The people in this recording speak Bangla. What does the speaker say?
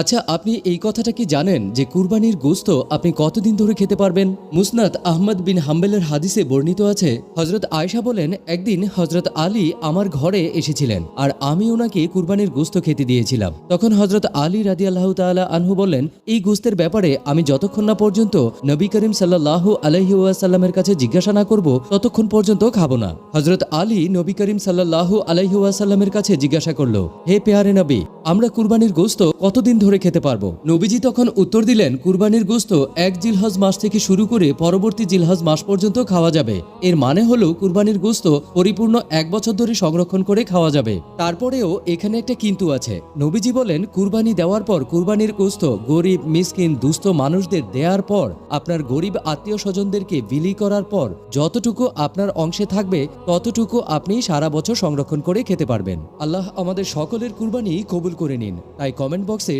আচ্ছা আপনি এই কথাটা কি জানেন যে কুরবানির গোস্ত আপনি কতদিন ধরে খেতে পারবেন? মুসনাদ আহমদ বিন হাম্বেলের হাদিসে বর্ণিত আছে হজরত আয়শা বলেন, একদিন হজরত আলী আমার ঘরে এসেছিলেন আর আমি ওনাকে কুরবানির গোস্ত খেতে দিয়েছিলাম। তখন হজরত আলী রাদি আল্লাহ তাআলা আনহু বললেন এই গোস্তের ব্যাপারে আমি যতক্ষণ না পর্যন্ত নবী করিম সাল্লাহ আলহি ওয়াসাল্লামের কাছে জিজ্ঞাসা না করব, ততক্ষণ পর্যন্ত খাব না। হজরত আলী নবী করিম সাল্লাহ আলহি ওয়াসাল্লামের কাছে জিজ্ঞাসা করল, হে পেয়ারে নবী আমরা কুরবানির গোস্ত কতদিন ধরে খেতে পারব? নবীজি তখন উত্তর দিলেন, কুরবানির গোস্ত এক জিলহজ মাস থেকে শুরু করে পরবর্তী জিলহজ মাস পর্যন্ত খাওয়া যাবে। এর মানে হলো কুরবানির গোস্ত পরিপূর্ণ এক বছর ধরে সংরক্ষণ করে খাওয়া যাবে। তারপরেও এখানে একটা কিন্তু আছে। নবীজি বলেন, কুরবানি দেওয়ার পর কুরবানির গোস্ত গরিব, মিসকিন, দুস্থ মানুষদের দেওয়ার পর, আপনার গরিব আত্মীয় স্বজনদেরকে বিলি করার পর যতটুকু আপনার অংশে থাকবে, ততটুকু আপনি সারা বছর সংরক্ষণ করে খেতে পারবেন। আল্লাহ আমাদের সকলের কুরবানি কবুল করে নিন। তাই কমেন্ট বক্সে